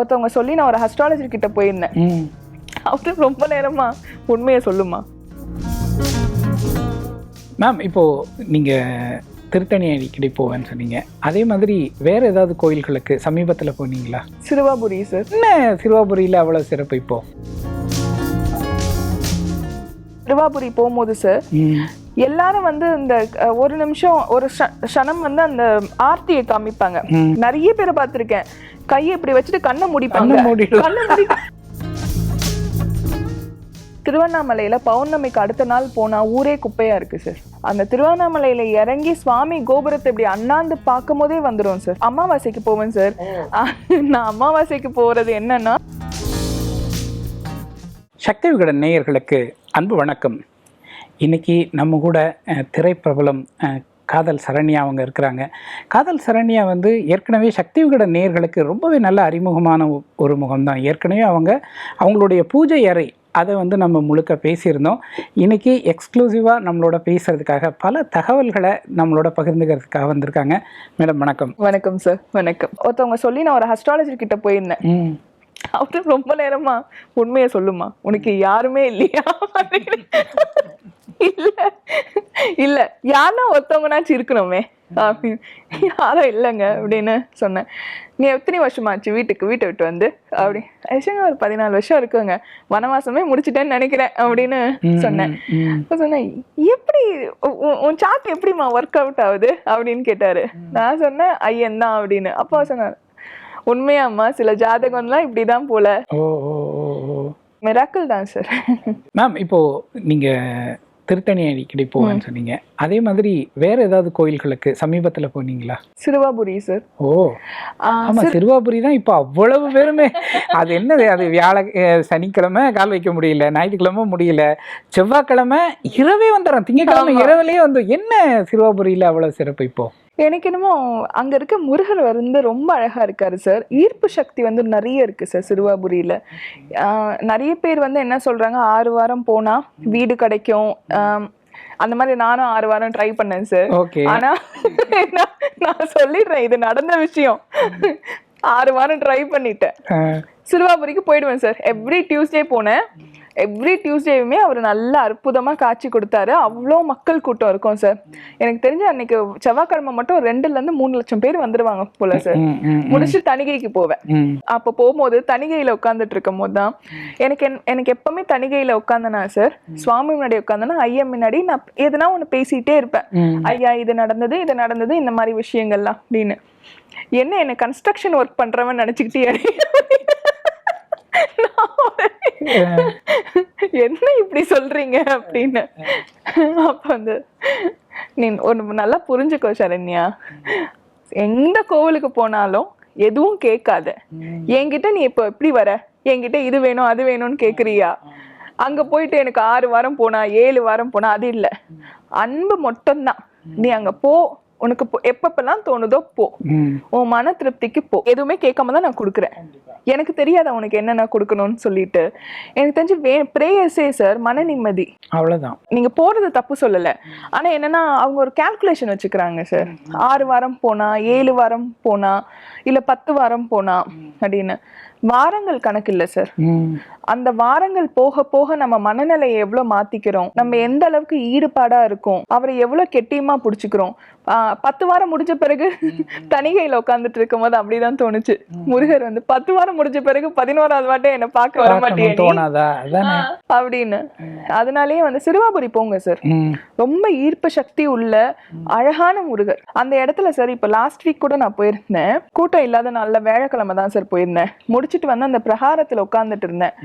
ஒருத்தவங்க சொல்லி நான் ஒரு அஸ்ட்ராலஜி கிட்ட போயிருந்தேன். அவரு ரொம்ப நேரமா உண்மையை சொல்லுமா. மேம் இப்போது நீங்கள் திருத்தணி அடிக்கடி போவேன்னு சொன்னீங்க. அதே மாதிரி வேறு ஏதாவது கோயில்களுக்கு சமீபத்தில் போனீங்களா? சிறுவாபுரி சார் என்ன சிறுவாபுரியில் அவ்வளோ சிறப்பு இப்போ? சிறுவாபுரி போகும்போது சார் எல்லாரும் வந்து இந்த ஒரு நிமிஷம் ஒரு க்ஷணம் வந்து அந்த ஆர்த்தியை காமிப்பாங்க. நிறைய பேரை பார்த்திருக்கேன். கையை இப்படி வச்சுட்டு கண்ணை முடிப்பாங்க. கண்ணை மூடி திருவண்ணாமலையில பௌர்ணமிக்கு அடுத்த நாள் போனா ஊரே குப்பையா இருக்கு சார் அந்த திருவண்ணாமலையில இறங்கி சுவாமி கோபுரத்தை இப்படி அண்ணாந்து பார்க்கும் போதே வந்துடும் சார் அமாவாசைக்கு போவேன் சார் நான் அமாவாசைக்கு போறது என்னன்னா சக்தி விகடன் நேயர்களுக்கு அன்பு வணக்கம். இன்னைக்கு நம்ம கூட திரைப்பிரபலம் காதல் சரண்யா அவங்க இருக்கிறாங்க. காதல் சரண்யா வந்து ஏற்கனவே சக்தி விகடன் நேயர்களுக்கு ரொம்பவே நல்ல அறிமுகமான ஒரு முகம்தான். ஏற்கனவே அவங்க அவங்களுடைய பூஜை அறை அதை வந்து நம்ம முழுக்க பேசியிருந்தோம். இன்னைக்கு எக்ஸ்க்ளூசிவாக நம்மளோட பேசுறதுக்காக பல தகவல்களை நம்மளோட பகிர்ந்துக்கிறதுக்காக வந்திருக்காங்க. மேடம் வணக்கம். வணக்கம் சார் வணக்கம். ஒருத்தவங்க சொல்லி நான் ஒரு அஸ்ட்ராலஜி கிட்ட போயிருந்தேன். அவரு ரொம்ப நேரமா உண்மையை சொல்லுமா? உனக்கு யாருமே இல்லையா. இல்ல. இல்ல. யாருன்னா ஒருத்தவங்கனாச்சும் இருக்கணுமே. அப்படின்னு யாரும் இல்லைங்க அப்படின்னு சொன்னேன். நீ எத்தனை வருஷமாச்சு வீட்டுக்கு? வீட்டை விட்டு வந்து? அப்படி. ஆக்சுவலி ஒரு பதினாலு வருஷம் இருக்குங்க. வனவாசமே முடிச்சிட்டேன்னு நினைக்கிறேன் அப்படின்னு சொன்னேன். சொன்னேன் எப்படி உன் சாட் எப்படிம்மா ஒர்க் அவுட் ஆகுது? அப்படின்னு கேட்டாரு. நான் சொன்னேன் ஐயன் தான் அப்படின்னு. அப்பா சொன்னார் உண்மையாம்மா சில ஜாதகம்லாம் இப்படிதான் போல. மிராக்கிள் தான் சார் மேம் இப்போ நீங்க திருத்தணி அடிக்கடி போவேன்னு சொன்னீங்க. அதே மாதிரி வேற ஏதாவது கோயில்களுக்கு சமீபத்துல போனீங்களா? சிறுவாபுரி சார். ஓ. ஆமா சிறுவாபுரி தான் இப்போ அவ்வளவு பேருமே. அது என்னது? அது வியாழ சனிக்கிழமை கால் வைக்க முடியல ஞாயிற்றுக்கிழமை முடியல செவ்வாய்க்கிழமை இரவே வந்துடுறோம் திங்கக்கிழமை இரவுலயே வந்து என்ன சிறுவாபுரியில அவ்வளவு சிறப்பு இப்போ? எனக்கு என்னமோ அங்க இருக்க முருகர் வந்து ரொம்ப அழகா இருக்காரு சார் ஈர்ப்பு சக்தி வந்து நிறைய இருக்கு சார் சிறுவாபுரியில. நிறைய பேர் வந்து என்ன சொல்றாங்க ஆறு வாரம் போனா வீடு கிடைக்கும். அந்த மாதிரி நானும் ஆறு வாரம் ட்ரை பண்ணேன் சார் ஆனா நான் சொல்லிடுறேன் இது நடந்த விஷயம். ஆறு வாரம் ட்ரை பண்ணிட்டேன். சிறுவாபுரிக்கு போயிடுவேன் சார் எவ்ரி டியூஸ்டே போனேன். எவ்ரி டியூஸ்டேவுமே அவர் நல்ல அற்புதமா காட்சி கொடுத்தாரு. அவ்வளோ மக்கள் கூட்டம் இருக்கும் சார் எனக்கு தெரிஞ்சு அன்னைக்கு செவ்வாய்க்கிழமை மட்டும் ரெண்டுல இருந்து மூணு லட்சம் பேர் வந்துருவாங்க போல சார் முடிச்சு தணிகைக்கு போவேன். அப்போ போகும்போது தணிகையில உட்காந்துட்டு இருக்கும் போது தான் எனக்கு என்- எனக்கு எப்பவுமே தணிகையில உட்காந்தனா சார் சுவாமி முன்னாடி உட்காந்தனா ஐயா முன்னாடி நான் எதுனா ஒன்று பேசிட்டே இருப்பேன். ஐயா இது நடந்தது இது நடந்தது இந்த மாதிரி விஷயங்கள்லாம் அப்படின்னு. என்ன என்ன கன்ஸ்ட்ரக்ஷன் ஒர்க் பண்றவன் நினைச்சுக்கிட்டே என்ன இப்படி சொல்றீங்க அப்படின்னு. அப்ப வந்து நீ ஒண்ணு நல்லா புரிஞ்சுக்கோ சரண்யா. எந்த கோவிலுக்கு போனாலும் எதுவும் கேட்காத. என்கிட்ட நீ இப்போ எப்படி வர? என்கிட்ட இது வேணும் அது வேணும்னு கேக்குறியா? அங்க போயிட்டு எனக்கு ஆறு வாரம் போனா ஏழு வாரம் போனா அது இல்ல. அன்பு மட்டும்தான். நீ அங்க போ. உனக்கு எப்பப்பெல்லாம் தோணுதோ போ. உன் மன திருப்திக்கு போ. எதுவுமே கேட்காம தான் நான் கொடுக்குறேன். எனக்கு தெரியாதா உனக்கு என்னென்ன கொடுக்கணும்னு சொல்லிட்டு. எனக்கு தெரிஞ்சு வே ப்ரேயர்ஸே சார் மன நிம்மதி. அவ்வளவுதான். நீங்க போறது தப்பு சொல்லல. ஆனா என்னன்னா அவங்க ஒரு கால்குலேஷன் வச்சுக்கிறாங்க சார் ஆறு வாரம் போனா ஏழு வாரம் போனா இல்ல பத்து வாரம் போனா அப்படின்னு. வாரங்கள் கணக்கு இல்ல சார் அந்த வாரங்கள் போக போக நம்ம மனநிலையை எவ்வளவு மாத்திக்கிறோம்? நம்ம எந்த அளவுக்கு ஈடுபாடா இருக்கோம்? அவரை எவ்வளவு கெட்டியமா புடிச்சுக்கிறோம்? பத்து வாரம் முடிஞ்ச பிறகு தனிகையில உட்கார்ந்துட்டு இருக்கும் போது அப்படிதான் தோணுச்சு. முருகர் வந்து பத்து வாரம் முடிஞ்ச பிறகு பதினோராவது வாட்டே என்ன பார்க்க வர மாட்டேன் அப்படின்னு. அதனாலேயே வந்து சிறுவாபுரி போங்க சார் ரொம்ப ஈர்ப்பு சக்தி உள்ள அழகான முருகர். அந்த இடத்துல சார் இப்போ லாஸ்ட் வீக் கூட நான் போயிருந்தேன். கூட்டம் இல்லாத நல்ல வேலைக்கிழமை தான் சார் போயிருந்தேன். முடிச்சிட்டு வந்து அந்த பிரகாரத்துல உட்கார்ந்துட்டு இருந்தேன்.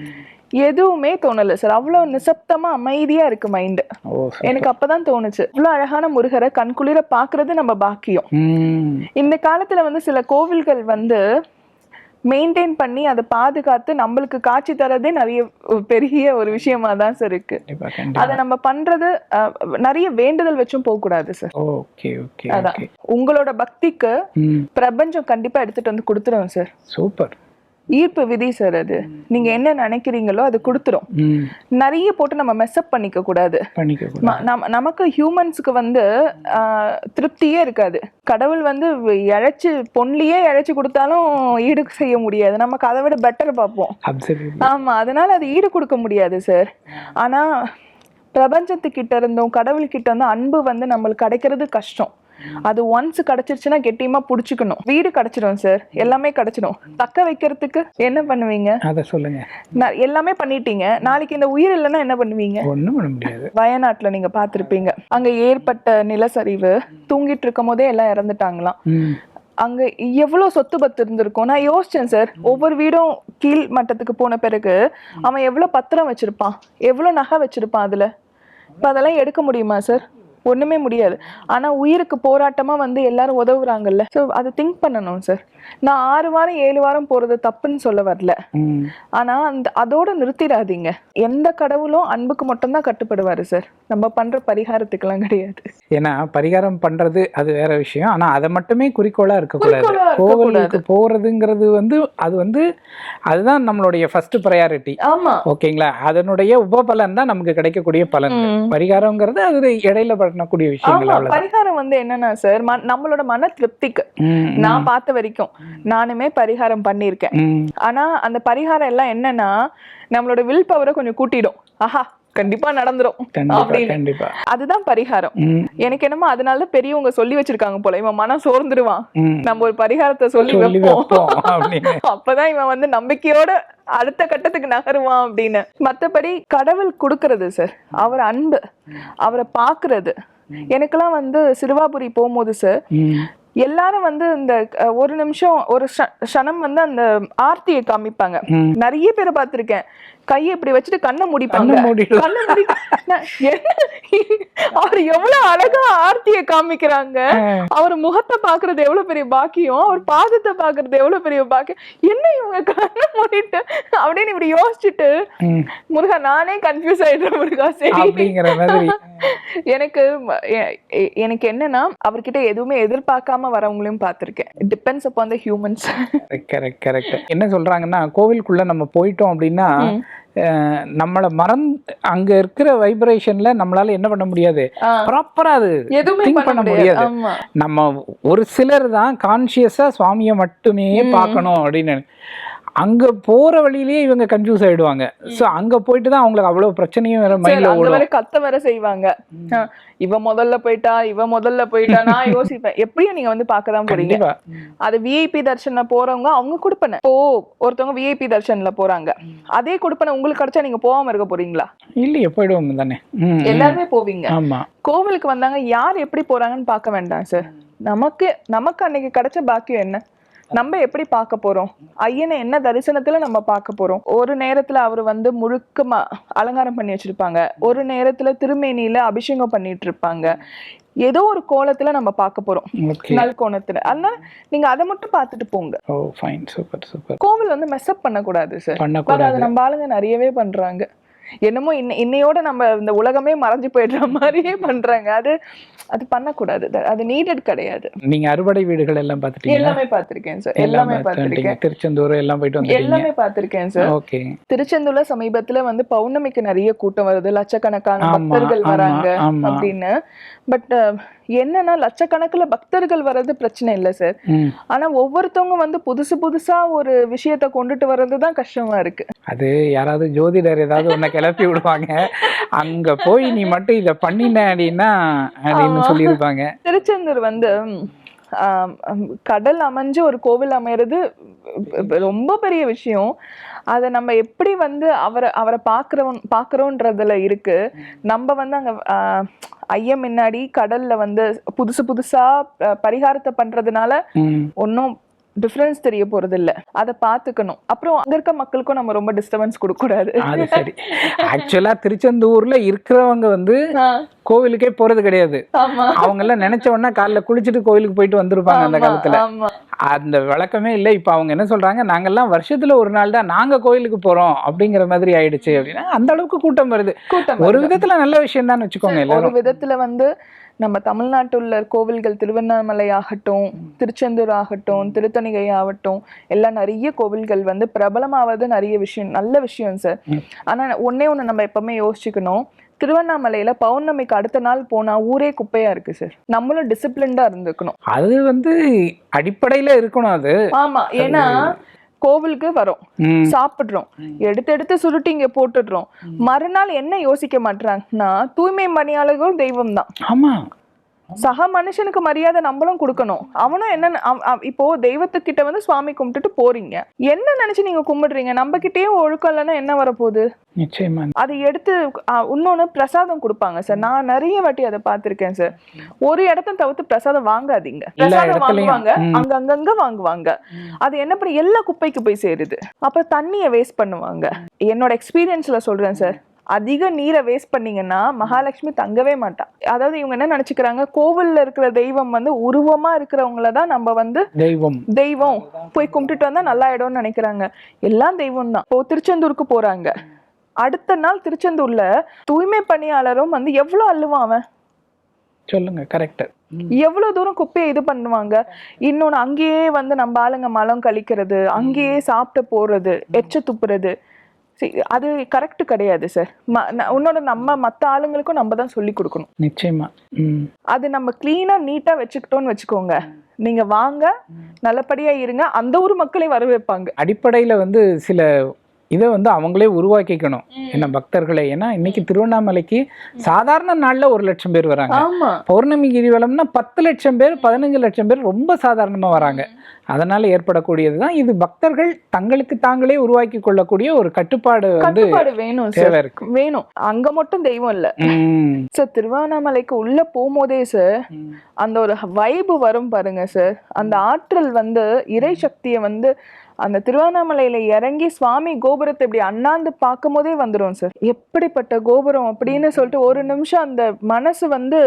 எதுவுமே தோணல சார். அவ்வளவு நிசப்தமா அமைதியா இருக்கு மைண்ட் எனக்கு அப்பதான் தோணுச்சு. இவ்வளவு அழகான முருகரை கண்குளிர பாக்குறது நம்ம பாக்கியம். இந்த காலத்துல வந்து சில கோவில்கள் வந்து மெயின்டைன் பண்ணி அதை பாதுகாத்து நம்மளுக்கு காட்சி தரதே நிறைய பெரிய ஒரு விஷயமா தான் சார் இருக்கு. அதை நம்ம பண்றது நிறைய வேண்டுதல் வச்சும் போக கூடாது சார். ஓகே ஓகே அதான். உங்களோட பக்திக்கு பிரபஞ்சம் கண்டிப்பா எடுத்துட்டு வந்து கொடுத்துருவோம் சார். சூப்பர். ஈர்ப்பு விதி சார் அது. நீங்க என்ன நினைக்கிறீங்களோ அது கொடுத்துரும். நிறைய போட்டு நம்ம மெஸ்அப் பண்ணிக்க கூடாது. நமக்கு ஹியூமன்ஸ்க்கு வந்து திருப்தியே இருக்காது. கடவுள் வந்து இழைச்சி பொன்லியே இழைச்சி கொடுத்தாலும் ஈடு செய்ய முடியாது. நமக்கு அதை விட பெட்டர் பார்ப்போம். ஆமா அதனால அது ஈடு கொடுக்க முடியாது சார் ஆனா பிரபஞ்சத்துக்கிட்ட இருந்தும் கடவுள்கிட்ட இருந்தும் அன்பு வந்து நம்மளுக்கு கிடைக்கிறது கஷ்டம். அது ஒன்ஸ் கிடைச்சிருச்சுன்னா கெட்டியமா புடிச்சுக்கணும். வீடு கிடைச்சிடும் சார் எல்லாமே கிடைச்சிடும் தக்க வைக்கிறதுக்கு என்ன பண்ணுவீங்க? அதை சொல்லுங்க. நான் எல்லாமே பண்ணிட்டீங்க. நாளைக்கு இந்த உயிர் இல்லைன்னா என்ன பண்ணுவீங்க? ஒண்ணும் பண்ண முடியாது. வயநாட்டுல நீங்க பார்த்திருப்பீங்க. அங்க ஏற்பட்ட நிலச்சரிவு தூங்கிட்டு இருக்கும் போதே எல்லாம் இறந்துட்டாங்களாம். அங்க எவ்வளவு சொத்து பத்து இருந்திருக்கும்? நான் யோசிச்சேன் சார் ஒவ்வொரு வீடும் கீழ் மட்டத்துக்கு போன பிறகு அவன் எவ்வளவு பத்திரம் வச்சிருப்பான்? எவ்வளவு நகை வச்சிருப்பான் அதுல? இப்ப அதெல்லாம் எடுக்க முடியுமா சார் ஒன்றுமே முடியாது. ஆனால் உயிருக்கு போராட்டமாக வந்து எல்லாரும் உதவுறாங்கல்ல. ஸோ அதை திங்க் பண்ணணும் சார் நான் ஆறு வாரம் ஏழு வாரம் போறது தப்புன்னு சொல்ல வரல. ஆனா அந்த அதோட நிறுத்திடாதீங்க. எந்த கடவுளும் அன்புக்கு மட்டும்தான் கட்டுப்படுவாரு சார். நம்ம பண்ற பரிகாரத்துக்கெல்லாம் கிடையாது. ஏன்னா பரிகாரம் பண்றது அது வேற விஷயம். ஆனா அதை மட்டுமே குறிக்கோளா இருக்கக்கூடாது. கோவிலுக்கு போறதுங்கிறது வந்து அது வந்து அதுதான் நம்மளுடைய ஃபர்ஸ்ட் ப்ரையாரிட்டி ஆமா. ஓகேங்களா? அதனுடைய உபபலன் தான் நமக்கு கிடைக்கக்கூடிய பலன் ம். பரிகாரங்கிறது அது இடையில பண்ணக்கூடிய விஷயங்கள் பரிகாரம் வந்து என்னன்னா சார் நம்மளோட மன திருப்திக்கு. நான் பார்த்த வரைக்கும். நானுமே பரிகாரம் பண்ணியிருக்கேன். ஆனா அந்த பரிகாரம் எல்லாம் என்னன்னா நம்மளோட வில் பவரை கொஞ்சம் கூட்டிடும். ஆஹா கண்டிப்பா நடந்துரும். அப்படின்னு. அதுதான் பரிகாரம். எனக்கு என்னமோ அதனால தான் பெரியவங்க சொல்லி வச்சிருக்காங்க போல. இவன் மனம் சோர்ந்துருவான். நம்ம ஒரு பரிகாரத்தை சொல்லி வைப்போம். அப்பதான் இவன் வந்து நம்பிக்கையோட அடுத்த கட்டத்துக்கு நகருவான் அப்படின்னு. மத்தபடி கடவுள் கொடுக்கறது சார் அவர் அன்பு. அவரை பாக்குறது எனக்கெல்லாம் வந்து சிறுவாபுரி போகும்போது சார் எல்லாரும் வந்து இந்த ஒரு நிமிஷம் ஒரு க்ஷணம் வந்து அந்த ஆர்த்தியை காமிப்பாங்க. நிறைய பேரை பார்த்திருக்கேன் கையை இப்படி வச்சுட்டு கண்ணை முடிப்பாங்க. அவர் எவ்வளவு அழகா ஆர்த்தியை காமிக்கிறாங்க. அவர் முகத்தை பாக்குறது எவ்வளவு பெரிய பாக்கியம். அவர் பாதத்தை பாக்குறது எவ்வளவு பெரிய பாக்கியம். என்ன இவங்க கண்ணை மூடிட்டு அப்படின்னு இப்படி யோசிச்சுட்டு. முருகா நானே கன்ஃபியூஸ் ஆயிடுறேன் முருகா சரி. எனக்கு எனக்கு என்னன்னா அவர்கிட்ட எதுவுமே எதிர்பார்க்காம வரவங்களையும் பார்த்திருக்கேன். Depends upon the humans correct correct என்ன சொல்றாங்கன்னா கோவிலுக்குள்ள நம்ம போயிட்டோம் அப்படின்னா நம்மள மறந்து அங்க இருக்கிற வைப்ரேஷன்ல நம்மளால என்ன பண்ண முடியாது? ப்ராப்பரா அது எதுவுமே பண்ண முடியாது. நம்ம ஒரு சிலர் தான் கான்சியஸா சுவாமியை மட்டுமே பார்க்கணும் அப்படின்னு அங்க போற வழியிலேயே இவங்க கன்ஃபியூஸ் ஆயிடுவாங்க. சோ அங்க போயிட்டு தான் அவங்களுக்கு அவ்வளவு பிரச்சனையும் வேற மைண்ட்ல ஓடும். கத்த வர செய்வாங்க. இவ முதல்ல போயிட்டா இவ முதல்ல போயிட்டா நான் யோசிப்பேன். எப்படியும் நீங்க வந்து பார்க்க தான் போறீங்க. அது விஐபி தர்ஷன்ல போறவங்க அவங்க கொடுப்பன. இப்போ ஒருத்தவங்க விஐபி தர்ஷன்ல போறாங்க. அதே கொடுப்பன உங்களுக்கு கிடைச்சா நீங்க போகாம இருக்க போறீங்களா? இல்லையே போயிடுவோம் தானே. எல்லாருமே போவீங்க. ஆமா. கோவிலுக்கு வந்தாங்க யார் எப்படி போறாங்கன்னு பார்க்க வேண்டாம் சார் நமக்கு நமக்கு அன்னைக்கு கிடைச்ச பாக்கியம் என்ன? நம்ம எப்படி பார்க்க போறோம்? ஐயனை என்ன தரிசனத்துல நம்ம பார்க்க போறோம்? ஒரு நேரத்துல அவர் வந்து முழுக்கமா அலங்காரம் பண்ணி வச்சிருப்பாங்க. ஒரு நேரத்துல திருமேனியில அபிஷேகம் பண்ணிட்டு இருப்பாங்க. ஏதோ ஒரு கோலத்துல நம்ம பார்க்க போறோம். நல் கோணத்துல. அதனால நீங்க அதை மட்டும் பார்த்துட்டு போங்க. ஓ ஃபைன் சூப்பர் சூப்பர். கோவில் வந்து மெஸ்அப் பண்ணக்கூடாது சார் பண்ணக்கூடாது. நம்ம ஆளுங்க நிறையவே பண்றாங்க. என்னமோ இன்ன இன்னையோட நம்ம இந்த உலகமே மறைஞ்சு போயிடுற மாதிரியே பண்றாங்க. அது அது பண்ணக்கூடாது. அது- நீடட் கிடையாது. நீங்க அறுபடை வீடுகள் எல்லாம் பார்த்துட்டீங்களா? எல்லாமே பார்த்திருக்கேன் சார் எல்லாமே பார்த்திருக்கேன். திருச்செந்தூர் எல்லாம் போயிட்டு எல்லாமே பார்த்திருக்கேன் சார் ஓகே. திருச்செந்தூர்ல சமீபத்துல வந்து பௌர்ணமிக்கு நிறைய கூட்டம் வருது. லட்சக்கணக்கான பக்தர்கள் வராங்க. அப்படின்னு. பட் என்னன்னா லட்சக்கணக்குல பக்தர்கள் வர்றது பிரச்சனை இல்லை சார். ஆனா ஒவ்வொருத்தவங்க வந்து புதுசு புதுசா ஒரு விஷயத்த கொண்டுட்டு வர்றது தான் கஷ்டமா இருக்கு. அது யாராவது ஜோதிடர் ஏதாவது ஒன்ன கிளப்பி விடுவாங்க. அங்க போய் நீ மட்டும் இத பண்ணின அப்படின்னா அப்படின்னு சொல்லியிருப்பாங்க. திருச்செந்தூர் வந்து கடல் அமைஞ்சு ஒரு கோவில் அமையறது ரொம்ப பெரிய விஷயம். அதை நம்ம எப்படி வந்து அவரை அவரை பார்க்குறோம் பார்க்குறோன்றதுல இருக்கு. நம்ம வந்து அங்க ஐயம் முன்னாடி கடல்ல வந்து புதுசு புதுசா பரிகாரத்தை பண்றதுனால ஒன்றும் டிஃப்ரென்ஸ் தெரிய போறது இல்ல அதை பார்த்துக்கணும். அப்புறம் அங்க இருக்க மக்களுக்கும் நம்ம ரொம்ப டிஸ்டர்பன்ஸ் கொடுக்க கூடாது அது சரி. ஆக்சுவலா திருச்செந்தூர்ல இருக்கிறவங்க வந்து கோவிலுக்கே போறது கிடையாது. அவங்க எல்லாம் நினைச்ச உடனே காலைல குளிச்சுட்டு கோவிலுக்கு போயிட்டு வந்திருப்பாங்க அந்த காலத்துல. அந்த விளக்கமே இல்லை. இப்ப அவங்க என்ன சொல்றாங்க? நாங்கெல்லாம் வருஷத்துல ஒரு நாள் தான் நாங்க கோயிலுக்கு போறோம் அப்படிங்கிற மாதிரி ஆயிடுச்சு அப்படின்னா அந்த அளவுக்கு கூட்டம் வருது. கூட்டம் ஒரு விதத்துல நல்ல விஷயம் தான் வச்சுக்கோங்க ஒரு விதத்துல வந்து நம்ம தமிழ்நாட்டுள்ள கோவில்கள் திருவண்ணாமலை ஆகட்டும் திருச்செந்தூர் ஆகட்டும் திருத்தணிகை ஆகட்டும் எல்லாம் நிறைய கோவில்கள் வந்து பிரபலமாவது நிறைய விஷயம் நல்ல விஷயம் சார் ஆனா ஒண்ணே ஒண்ணு நம்ம எப்பவுமே யோசிச்சுக்கணும். திருவண்ணாமலையில பௌர்ணமிக்கு அடுத்த நாள் போனா ஊரே குப்பையா இருக்கு சார் நம்மளும் டிசிப்ளின்டா இருந்துக்கணும். அது வந்து அடிப்படையில இருக்கணும் அது. ஆமா ஏன்னா கோவிலுக்கு வரோம். சாப்பிடுறோம். எடுத்து எடுத்து சுருட்டி இங்க போட்டுடுறோம். மறுநாள் என்ன யோசிக்க மாட்டாங்கன்னா தூய்மை பணியாளர்களும் தெய்வம் தான் ஆமா. சக மனுஷனுக்கு மரியாதை நம்மளும் கொடுக்கணும். அவனும் என்ன இப்போ தெய்வத்துக்கிட்ட வந்து சுவாமி கும்பிட்டுட்டு போறீங்க. என்ன நினைச்சு நீங்க கும்பிடுறீங்க? நம்ம கிட்டேயும் ஒழுக்கம் இல்லைன்னா என்ன வரப்போகுது? நிச்சயமா. அதை எடுத்து இன்னொன்னு பிரசாதம் கொடுப்பாங்க சார். நான் நிறைய வாட்டி அதை பார்த்திருக்கேன் சார். ஒரு இடத்த தவிர்த்து பிரசாதம் வாங்காதீங்க. பிரசாதம். வாங்குவாங்க. ம். அங்க அங்கங்க வாங்குவாங்க அது என்ன பண்ணி எல்லா குப்பைக்கு போய் சேருது. அப்புறம் தண்ணியை வேஸ்ட் பண்ணுவாங்க. என்னோட எக்ஸ்பீரியன்ஸ்ல சொல்றேன் சார். அதிக நீரை வேஸ்ட் பண்ணீங்கன்னா மகாலட்சுமி தங்கவே மாட்டா. அதாவது இவங்க என்ன நினைச்சுக்கிறாங்க? கோவில்ல இருக்கிற தெய்வம் வந்து உருவமா இருக்கிறவங்கள தான் நம்ம வந்து தெய்வம். தெய்வம். போய் கும்பிட்டுட்டு வந்தா நல்லா ஆயிடும்னு நினைக்கிறாங்க. எல்லாம் தெய்வம் தான். இப்போ திருச்செந்தூருக்கு போறாங்க. அடுத்த நாள் திருச்செந்தூர்ல தூய்மை பணியாளரும் வந்து எவ்வளவு அள்ளுவான் அவன்? சொல்லுங்க கரெக்ட் எவ்வளவு தூரம் குப்பையை இது பண்ணுவாங்க? இன்னொன்னு அங்கேயே வந்து நம்ம ஆளுங்க மலம் கழிக்கிறது அங்கேயே சாப்பிட்டு போறது எச்ச துப்புறது. அது கரெக்ட் கிடையாது சார் இன்னொன்னு நம்ம மத்த ஆளுங்களுக்கும் நம்ம தான் சொல்லி கொடுக்கணும். நிச்சயமா. அது நம்ம கிளீனா நீட்டா வச்சுக்கிட்டோம்னு வச்சுக்கோங்க. நீங்க வாங்க நல்லபடியா இருங்க. அந்த ஊர் மக்களை வரவேற்பாங்க. அடிப்படையில் வந்து சில இதை வந்து அவங்களே உருவாக்கிக்கணும். என்ன பக்தர்களை? ஏன்னா இன்னைக்கு திருவண்ணாமலைக்கு சாதாரண நாள்ல ஒரு லட்சம் பேர் வராங்க. ஆமா. பௌர்ணமி கிரிவலம்னா பத்து லட்சம் பேர் பதினஞ்சு லட்சம் பேர் ரொம்ப சாதாரணமா வராங்க. அதனால ஏற்படக்கூடியது தான் இது பக்தர்கள் தங்களுக்கு தாங்களே உருவாக்கி கொள்ளக்கூடிய ஒரு கட்டுப்பாடு வந்து வேணும் சார் தேவை இருக்கு. வேணும். அங்க மட்டும் தெய்வம் இல்ல. சார் திருவண்ணாமலைக்கு உள்ள போகும்போதே சார் அந்த ஒரு வைபு வரும் பாருங்க சார் அந்த ஆற்றல் வந்து இறை சக்தியை வந்து அந்த திருவண்ணாமலையில இறங்கி சுவாமி கோபுரத்தை இப்படி அண்ணாந்து பார்க்கும் போதே வந்துடும் சார் எப்படிப்பட்ட கோபுரம் அப்படின்னு சொல்லிட்டு ஒரு நிமிஷம் அந்த மனசு வந்து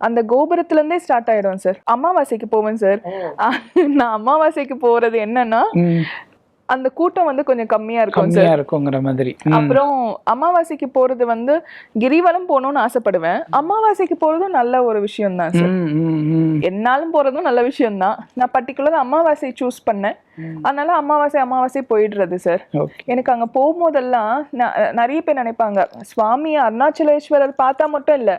அந்த கோபுரத்துல இருந்தே ஸ்டார்ட் ஆயிடும் சார் அமாவாசைக்கு போவேன் சார் நான் அமாவாசைக்கு போறது என்னன்னா. அந்த கூட்டம் வந்து கொஞ்சம் கம்மியா இருக்கும் சார். கம்மியா இருக்குங்கிற மாதிரி. அப்புறம் அமாவாசைக்கு போறது வந்து கிரிவலம் போகணும்னு ஆசைப்படுவேன். அமாவாசைக்கு போறதும் நல்ல ஒரு விஷயம் தான் சார். என்னாலும் போறதும் நல்ல விஷயம் தான். நான் பர்டிகுலர் அமாவாசை சூஸ் பண்ணேன். அதனால அமாவாசை அமாவாசை போயிடுறது சார். எனக்கு அங்க போகும்போதெல்லாம் நிறைய பேர் நினைப்பாங்க சுவாமி அருணாச்சலேஸ்வரர் பார்த்தா மட்டும் இல்ல.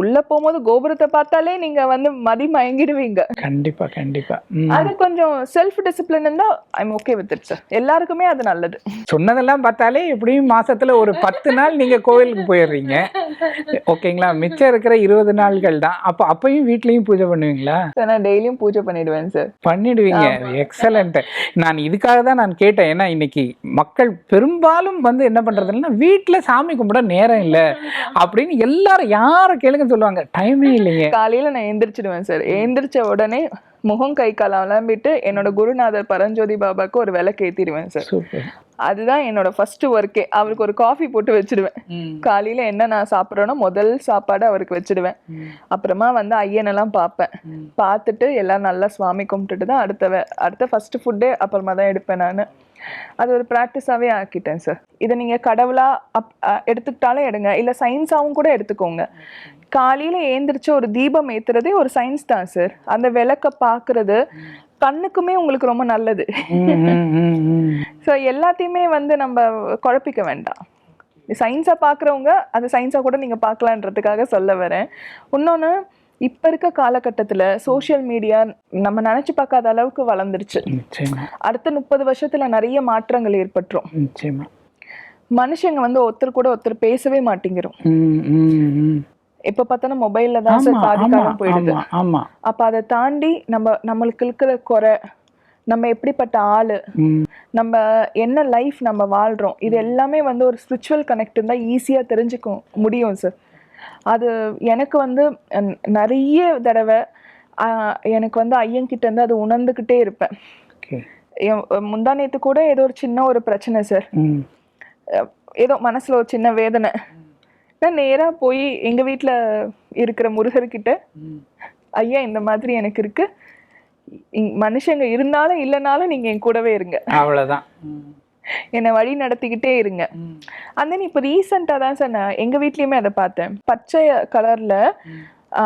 உள்ள போகும்போது கோபுரத்தை பார்த்தாலே நீங்க வந்து மதி மயங்கிடுவீங்க. கண்டிப்பா கண்டிப்பா. அது கொஞ்சம் செல்ஃப் டிசிப்ளின் இருந்தா I'm okay with it sir எல்லாருக்குமே அது நல்லது. சொன்னதெல்லாம் பார்த்தாலே எப்படியும் மாசத்துல ஒரு பத்து நாள் நீங்க கோவிலுக்கு போயிடுறீங்க. ஓகேங்களா? மிச்சம் இருக்கிற இருபது நாள்கள் தான். அப்போ அப்பயும் வீட்லயும் பூஜை பண்ணுவீங்களா? சார் நான் டெய்லியும் பூஜை பண்ணிடுவேன் சார் பண்ணிடுவீங்க. எக்ஸலண்ட் நான் இதுக்காக தான் நான் கேட்டேன். ஏன்னா இன்னைக்கு மக்கள் பெரும்பாலும் வந்து என்ன பண்றதுன்னா வீட்ல சாமி கும்பிட நேரம் இல்லை. அப்படின்னு எல்லாரும் யாரை கேளுங்க சொல்லுவாங்க. டைமே இல்லைங்க காலையில நான் எந்திரிச்சிடுவேன் சார் எந்திரிச்ச உடனே முகம் கை கால் விளம்பிட்டு என்னோட குருநாதர் பரஞ்சோதி பாபாக்கு ஒரு விளக்கு ஏத்திடுவேன் சார். அதுதான் என்னோட ஃபர்ஸ்ட் ஒர்க்கே அவருக்கு ஒரு காஃபி போட்டு வச்சிடுவேன். காலையில என்ன நான் சாப்பிட்றேனோ முதல் சாப்பாடு அவருக்கு வச்சிடுவேன். அப்புறமா வந்து ஐயனெல்லாம் பார்ப்பேன். பார்த்துட்டு எல்லாம் நல்லா சுவாமி கும்பிட்டுட்டு தான் அடுத்த அடுத்த ஃபர்ஸ்ட் ஃபுட்டே அப்புறமா தான் எடுப்பேன் நான். அது ஒரு ப்ராக்டிஸாகவே ஆக்கிட்டேன் சார் இதை நீங்கள் கடவுளா அப் எடுத்துக்கிட்டாலும் எடுங்க. இல்லை சயின்ஸாகவும் கூட எடுத்துக்கோங்க. காலையில ஏந்திரிச்சு ஒரு தீபம் ஏத்துறதே ஒரு சயின்ஸ் தான் சார் அந்த விளக்க பார்க்கறது கண்ணுக்குமே உங்களுக்கு ரொம்ப நல்லது. ஸோ எல்லாத்தையுமே வந்து நம்ம குழப்பிக்க வேண்டாம். சயின்ஸாக பார்க்குறவங்க அது சயின்ஸாக கூட நீங்கள் பார்க்கலான்றதுக்காக சொல்ல வரேன். இன்னொன்று இப்போ இருக்க காலகட்டத்தில் சோஷியல் மீடியா நம்ம நினச்சி பார்க்காத அளவுக்கு வளர்ந்துருச்சு. அடுத்த முப்பது வருஷத்தில் நிறைய மாற்றங்கள் ஏற்பட்டுரும். மனுஷங்க வந்து ஒருத்தர் கூட ஒருத்தர் பேசவே மாட்டேங்கிறோம். எப்போ பார்த்தாலும் மொபைலில் தான் சார் பாதி காலம் போயிடுது. அப்போ அதை தாண்டி நம்ம நம்மளுக்கு இருக்கிற குறை நம்ம எப்படிப்பட்ட ஆளு நம்ம என்ன லைஃப் நம்ம வாழ்கிறோம் இது எல்லாமே வந்து ஒரு ஸ்பிரிச்சுவல் கனெக்ட் இருந்தால் ஈஸியாக தெரிஞ்சுக்க முடியும் சார் அது எனக்கு வந்து நிறைய தடவை எனக்கு வந்து ஐயன்கிட்ட இருந்து அது உணர்ந்துக்கிட்டே இருப்பேன். என் முந்தானேத்து கூட ஏதோ ஒரு சின்ன ஒரு பிரச்சனை சார் ஏதோ மனசில் ஒரு சின்ன வேதனை. நான் நேராக போய் எங்கள் வீட்டில் இருக்கிற முருகர்கிட்ட ஐயா இந்த மாதிரி எனக்கு இருக்கு. மனுஷங்க இருந்தாலும் இல்லைனாலும் நீங்கள் என் கூடவே இருங்க. அவ்வளவுதான். என்னை வழி நடத்திக்கிட்டே இருங்க. and then இப்போ ரீசெண்டாக தான் சார் நான் எங்கள் வீட்லேயுமே அதை பார்த்தேன். பச்சை கலரில்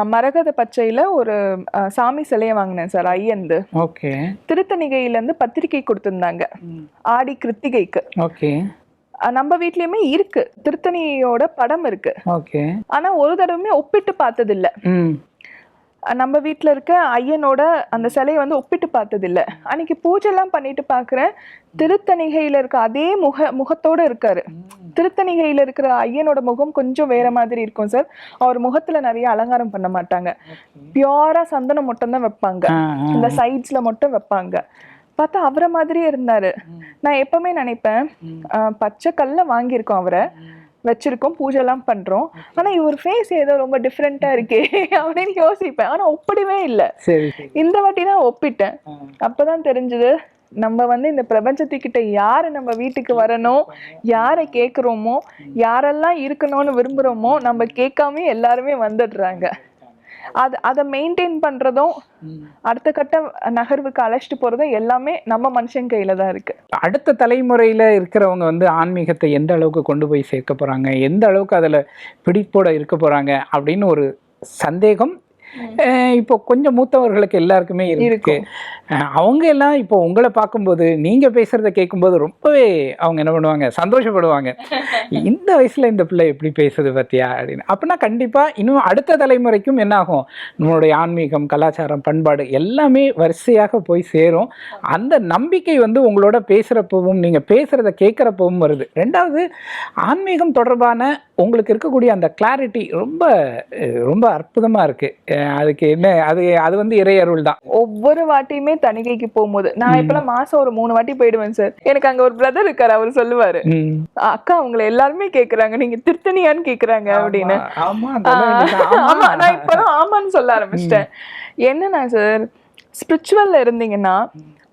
மரகத பச்சையில ஒரு சாமி சிலையை வாங்கினேன் சார் ஐயந்து. ஓகே. திருத்தணிகையில இருந்து பத்திரிக்கை கொடுத்திருந்தாங்க. ஆடி கிருத்திகைக்கு. ஓகே. நம்ம வீட்லயுமே இருக்கு. திருத்தணியோட படம் இருக்கு. ஓகே. ஆனா ஒரு தடவையுமே ஒப்பிட்டு பார்த்தது இல்ல நம்ம வீட்ல இருக்க ஐயனோட அந்த சிலையை வந்து ஒப்பிட்டு பார்த்தது இல்ல அன்னைக்கு பூஜைலாம் பண்ணிட்டு பாக்குறேன் திருத்தணிகையில இருக்க அதே முக முகத்தோட இருக்காரு. திருத்தணிகையில இருக்கிற ஐயனோட முகம் கொஞ்சம் வேற மாதிரி இருக்கும் சார். அவர் முகத்துல நிறைய அலங்காரம் பண்ண மாட்டாங்க. பியூரா சந்தனம் மட்டும் தான் வைப்பாங்க. இந்த சைட்ஸ்ல மட்டும் வைப்பாங்க. பார்த்தா அவரை மாதிரியே இருந்தாரு. நான் எப்பவுமே நினைப்பேன் பச்சை கல்ல வாங்கியிருக்கோம் அவரை. வச்சிருக்கோம் பூஜைலாம் பண்றோம். ஆனா இவர் ஃபேஸ் ஏதோ ரொம்ப டிஃப்ரெண்டா இருக்கே அப்படின்னு யோசிப்பேன். ஆனா ஒப்பிடவே இல்லை. இந்த வாட்டி தான் ஒப்பிட்டேன். அப்பதான் தெரிஞ்சது நம்ம வந்து இந்த பிரபஞ்சத்துக்கிட்ட யாரு நம்ம வீட்டுக்கு வரணும் யாரை கேக்குறோமோ யாரெல்லாம் இருக்கணும்னு விரும்புறோமோ நம்ம கேட்காம எல்லாருமே வந்துடுறாங்க. அது அதை மெயின்டைன் பண்றதும் அடுத்த கட்ட நகர்வுக்கு அழைச்சிட்டு போறதும் எல்லாமே நம்ம மனுஷன் கையில தான் இருக்கு. அடுத்த தலைமுறையில் இருக்கிறவங்க வந்து ஆன்மீகத்தை எந்த அளவுக்கு கொண்டு போய் சேர்க்க போகிறாங்க எந்த அளவுக்கு அதில் பிடிப்போட இருக்க போகிறாங்க அப்படின்னு ஒரு சந்தேகம் இப்போ கொஞ்சம் மூத்தவர்களுக்கு எல்லாருக்குமே இருக்கு. அவங்க எல்லாம் இப்போ உங்களை பார்க்கும்போது நீங்க பேசுறத கேட்கும்போது ரொம்பவே அவங்க என்ன பண்ணுவாங்க? சந்தோஷப்படுவாங்க. இந்த வயசுல இந்த பிள்ளை எப்படி பேசுது பத்தியா? அப்படின்னு. அப்படின்னா கண்டிப்பா இன்னும் அடுத்த தலைமுறைக்கும் என்ன ஆகும்? நம்மளுடைய ஆன்மீகம் கலாச்சாரம் பண்பாடு எல்லாமே வரிசையாக போய் சேரும். அந்த நம்பிக்கை வந்து உங்களோட பேசுறப்பவும் நீங்க பேசுறத கேட்குறப்பவும் வருது. ரெண்டாவது ஆன்மீகம் தொடர்பான உங்களுக்கு இருக்கக்கூடிய அந்த கிளாரிட்டி ரொம்ப ரொம்ப அற்புதமா இருக்கு. அஹ், அதுக்கு என்ன அது அது வந்து இறை அருள் தான். ஒவ்வொரு வாட்டியுமே தணிகைக்கு போகும்போது நான் இப்பெல்லாம் மாசம் ஒரு மூணு வாட்டி போயிடுவேன் சார். எனக்கு அங்க ஒரு பிரதர் இருக்காரு அவர் சொல்லுவாரு. அக்கா உங்களை எல்லாருமே கேக்குறாங்க நீங்க திருத்தணியான்னு கேக்குறாங்க அப்படின்னு. ஆமா ஆ, சொல்ல வேண்டியதுதான். ஆமா. ஆமா. நான் இப்பதான் ஆமான்னு சொல்ல ஆரம்பிச்சிட்டேன். என்னன்னா சார் ஸ்பிரிச்சுவல்ல இருந்தீங்கன்னா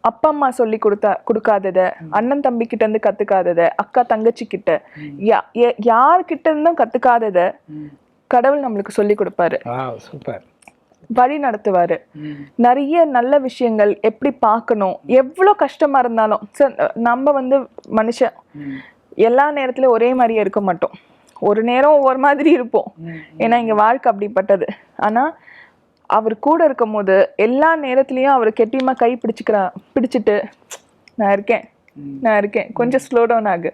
அப்பா அம்மா சொல்லி கொடுத்தா கொடுக்காதத அண்ணன் தம்பி கிட்ட இருந்து கத்துக்காதத அக்கா தங்கச்சி கிட்ட யார்கிட்ட இருந்தும் கத்துக்காதத கடவுள் நம்மளுக்கு சொல்லி கொடுப்பாரு. சூப்பர். வழி நடத்துவாரு. நிறைய நல்ல விஷயங்கள் எப்படி பார்க்கணும் எவ்வளோ கஷ்டமா இருந்தாலும் நம்ம வந்து மனுஷன் எல்லா நேரத்துலயும் ஒரே மாதிரியே இருக்க மாட்டோம். ஒரு நேரம் ஒவ்வொரு மாதிரி இருப்போம். ஏன்னா இங்க வாழ்க்கை அப்படிப்பட்டது. ஆனா அவர் கூட இருக்கும் போது எல்லா நேரத்துலயும் அவர் கெட்டியமா கை பிடிச்சுக்கிறா பிடிச்சிட்டு நான் இருக்கேன் நான் இருக்கேன் கொஞ்சம் ஸ்லோ டவுன் ஆகு.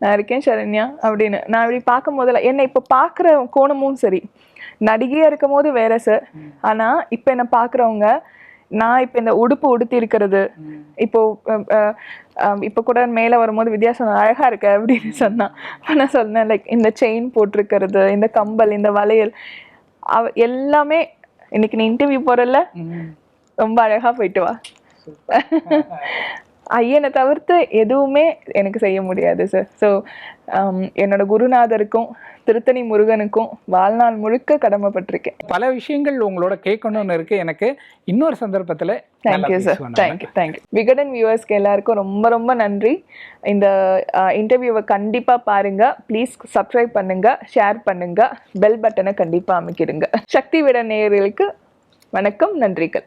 நான் இருக்கேன் சரண்யா அப்படின்னு. நான் இப்படி பார்க்கும் போதெல்லாம் என்னை இப்போ பார்க்குற கோணமும் சரி. நடிகையா இருக்கும் போது வேற சார் ஆனா இப்போ என்ன பார்க்குறவங்க நான் இப்போ இந்த உடுப்பு உடுத்தி இருக்கிறது இப்போ இப்போ கூட மேலே வரும்போது வித்தியாசம் அழகா இருக்க அப்படின்னு சொன்னான் நான் சொன்னேன் லைக் இந்த செயின் போட்டிருக்கிறது இந்த கம்பல் இந்த வளையல் அவ எல்லாமே இன்னைக்கு நீ இன்டர்வியூ போறல ரொம்ப அழகா போயிட்டு வா. ஐயனை தவிர்த்து எதுவுமே எனக்கு செய்ய முடியாது சார் ஸோ என்னோட குருநாதருக்கும் திருத்தணி முருகனுக்கும் வாழ்நாள் முழுக்க கடமைப்பட்டிருக்கேன். பல விஷயங்கள் உங்களோட கேட்கணும்னு இருக்கு. எனக்கு இன்னொரு சந்தர்ப்பத்துல thank you sir. Thank you thank you Vikatan வியூவர்ஸ்க்கு எல்லாருக்கும் ரொம்ப ரொம்ப நன்றி. இந்த இன்டர்வியூவை கண்டிப்பா பாருங்க. ப்ளீஸ் சப்ஸ்கிரைப் பண்ணுங்க ஷேர் பண்ணுங்க. பெல் பட்டனை கண்டிப்பா அமைக்கிடுங்க. சக்தி விட நேயர்களுக்கு வணக்கம் நன்றிகள்.